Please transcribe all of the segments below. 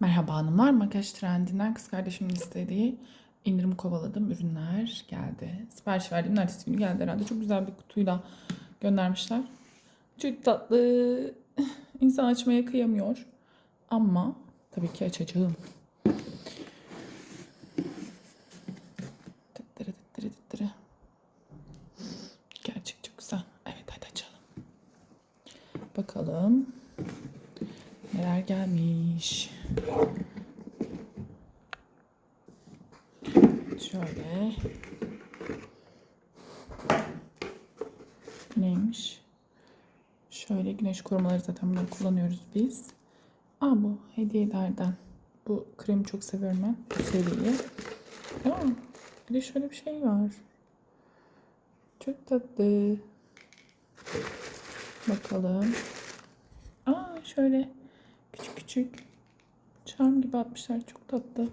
Merhaba hanımlar. Makyaj trendinden kız kardeşimin istediği indirim kovaladım. Ürünler geldi. Sipariş verdiğim ertesi günü geldi herhalde. Çok güzel bir kutuyla göndermişler. Çok tatlı. İnsan açmaya kıyamıyor. Ama tabii ki açacağım. Tıttırı tıttırı tıttırı. Gerçek çok güzel. Evet hadi açalım. Bakalım. Neler gelmiş. Şöyle. Neymiş? Şöyle güneş korumaları zaten bunları kullanıyoruz biz. Aa bu hediyelerden. Bu kremi çok seviyorum ben. Bu seriyi. Aa, bir de şöyle bir şey var. Çok tatlı. Bakalım. Aa şöyle küçük küçük çam gibi atmışlar. Çok tatlı.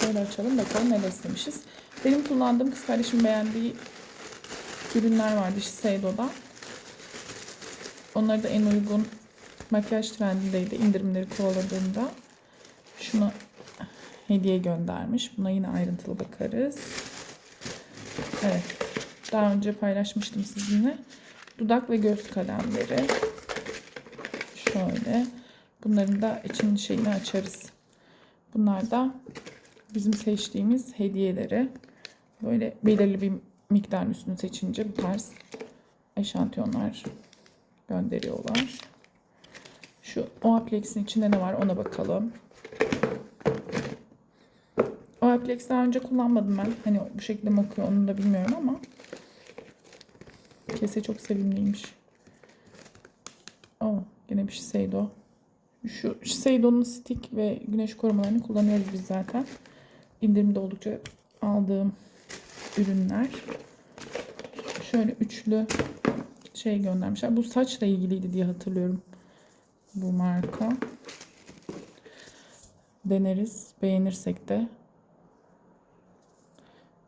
Şöyle açalım bakalım ne istemişiz. Benim kullandığım kız kardeşim beğendiği ürünler vardı Shiseido'da. Onları da en uygun makyaj trendindeydi indirimleri kovaladığında. Şunu hediye göndermiş. Buna yine ayrıntılı bakarız. Evet. Daha önce paylaşmıştım sizinle. Dudak ve göz kalemleri. Şöyle. Bunların da için şeyini açarız. Bunlar da bizim seçtiğimiz hediyeleri. Böyle belirli bir miktarın üstünü seçince bu tarz eşantiyonlar gönderiyorlar. Şu Oaplex'in içinde ne var ona bakalım. Oaplex daha önce kullanmadım ben. Hani bu şekilde mi okuyor onu da bilmiyorum ama kese çok sevimliymiş. Aa, yine bir Shiseido. Şu Shiseido'nun stick ve güneş korumalarını kullanıyoruz biz zaten. İndirimde oldukça aldığım ürünler. Şöyle üçlü şey göndermişler. Bu saçla ilgiliydi diye hatırlıyorum. Bu marka. Deneriz. Beğenirsek de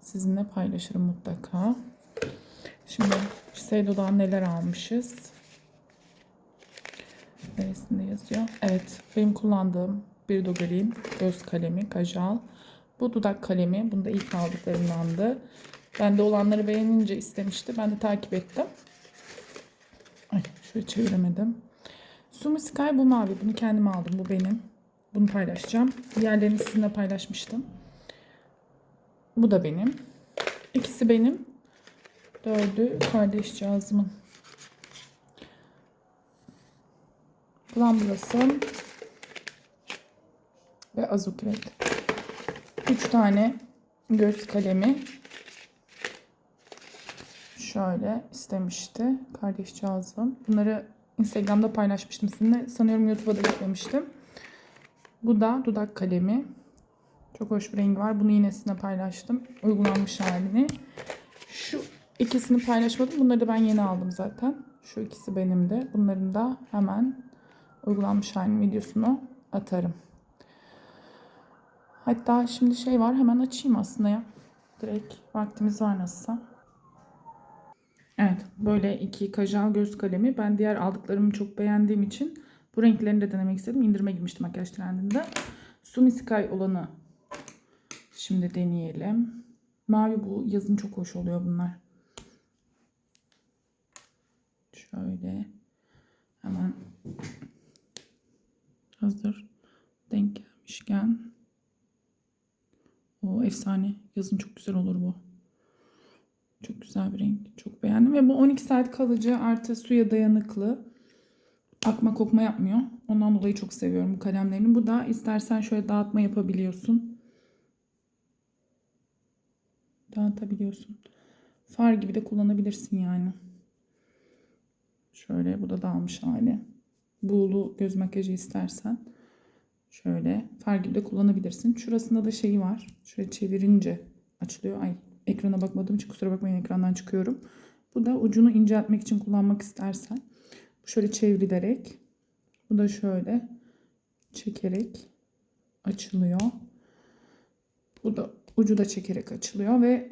sizinle paylaşırım mutlaka. Şimdi Shiseido'dan neler almışız? Neresinde yazıyor? Evet. Benim kullandığım bir Green göz kalemi, kajal. Bu dudak kalemi. Bunu da ilk aldıklarımdandı. Ben de olanları beğenince istemişti. Ben de takip ettim. Ay şöyle çeviremedim. Sumi Sky bu mavi. Bunu kendim aldım. Bu benim. Bunu paylaşacağım. Diğerlerini sizinle paylaşmıştım. Bu da benim. İkisi benim. Dördü kardeşcağızımın. Plan Blossom ve Azucret. Üç tane göz kalemi şöyle istemişti kardeşcağızım. Bunları Instagram'da paylaşmıştım sizinle. Sanıyorum YouTube'a da yüklemiştim. Bu da dudak kalemi. Çok hoş bir rengi var. Bunu yine sizinle paylaştım. Uygulanmış halini. Şu ikisini paylaşmadım. Bunları da ben yeni aldım zaten. Şu ikisi benim de. Bunların da hemen uygulanmış halinin videosunu atarım. Hatta şimdi şey var hemen açayım aslında ya. Direkt vaktimiz var nasılsa. Evet böyle iki kajal göz kalemi. Ben diğer aldıklarımı çok beğendiğim için bu renklerini de denemek istedim. İndirime girmiştim makyaj trendinde. Sumi Sky olanı şimdi deneyelim. Mavi bu yazın çok hoş oluyor bunlar. Şöyle hemen hazır denk gelmişken o efsane yazın çok güzel olur bu. Çok güzel bir renk. Çok beğendim ve bu 12 saat kalıcı artı suya dayanıklı. Akma kokma yapmıyor. Ondan dolayı çok seviyorum bu kalemlerini. Bu da istersen şöyle dağıtma yapabiliyorsun. Dağıtabiliyorsun. Far gibi de kullanabilirsin yani. Şöyle bu da dağılmış hali. Buğulu göz makyajı istersen şöyle far gibi de kullanabilirsin. Şurasında da şeyi var. Şöyle çevirince açılıyor. Ay ekrana bakmadığım için kusura bakmayın ekrandan çıkıyorum. Bu da ucunu inceltmek için kullanmak istersen. Bu şöyle çevrilerek. Bu da şöyle çekerek açılıyor. Bu da ucu da çekerek açılıyor ve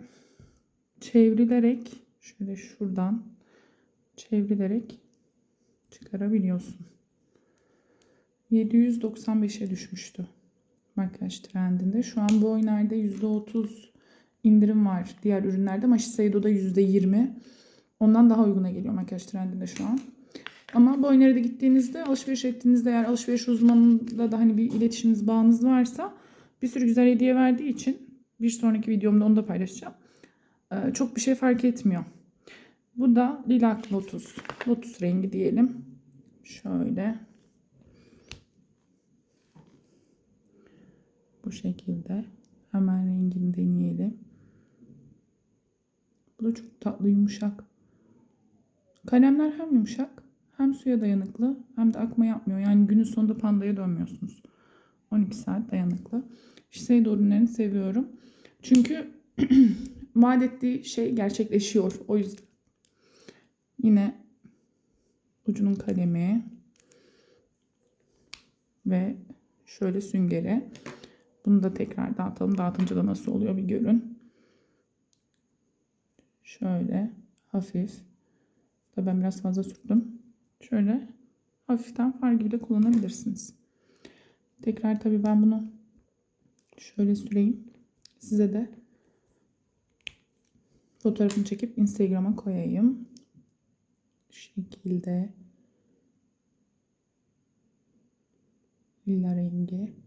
çevrilerek şöyle şuradan çevrilerek çıkarabiliyorsun. 795'e düşmüştü makyaj trendinde. Şu an bu oyunlarda %30 indirim var diğer ürünlerde ama Shiseido'da %20. Ondan daha uyguna geliyor makyaj trendinde şu an. Ama bu oyunlara gittiğinizde alışveriş ettiğinizde eğer alışveriş uzmanıyla da hani bir iletişiminiz bağınız varsa bir sürü güzel hediye verdiği için bir sonraki videomda onu da paylaşacağım. Ee, çok bir şey fark etmiyor. Bu da lilac lotus. Lotus rengi diyelim. Şöyle. Şekilde. Hemen rengini deneyelim. Bu da çok tatlı yumuşak. Kalemler hem yumuşak hem suya dayanıklı hem de akma yapmıyor. Yani günün sonunda pandaya dönmüyorsunuz. 12 saat dayanıklı. Shiseido ürünlerini seviyorum. Çünkü vaat ettiği şey gerçekleşiyor. O yüzden. Yine ucunun kalemi ve şöyle süngeri. Bunu da tekrar dağıtalım. Dağıtınca da nasıl oluyor bir görün. Şöyle hafif. Da ben biraz fazla sürdüm. Şöyle hafiften far gibi de kullanabilirsiniz. Tekrar tabii ben bunu şöyle süreyim. Size de fotoğrafını çekip Instagram'a koyayım. Şu şekilde lila rengi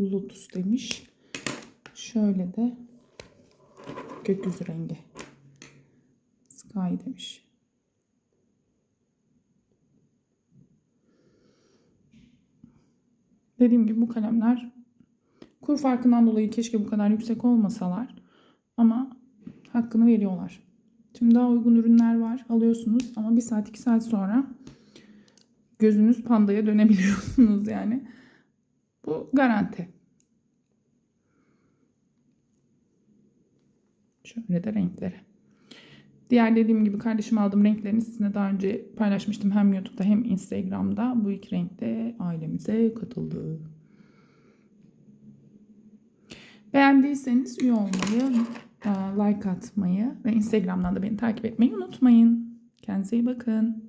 lotus demiş. Şöyle de gökyüzü rengi. Sky demiş. Dediğim gibi bu kalemler kur farkından dolayı keşke bu kadar yüksek olmasalar ama hakkını veriyorlar. Şimdi daha uygun ürünler var alıyorsunuz ama bir saat iki saat sonra gözünüz pandaya dönebiliyorsunuz yani. Bu garanti. Şöyle de renkleri. Diğer dediğim gibi kardeşim aldığım renklerini sizinle daha önce paylaşmıştım. Hem YouTube'da hem Instagram'da. Bu iki renk de ailemize katıldı. Beğendiyseniz üye olmayı, e, like atmayı ve Instagram'dan da beni takip etmeyi unutmayın. Kendinize iyi bakın.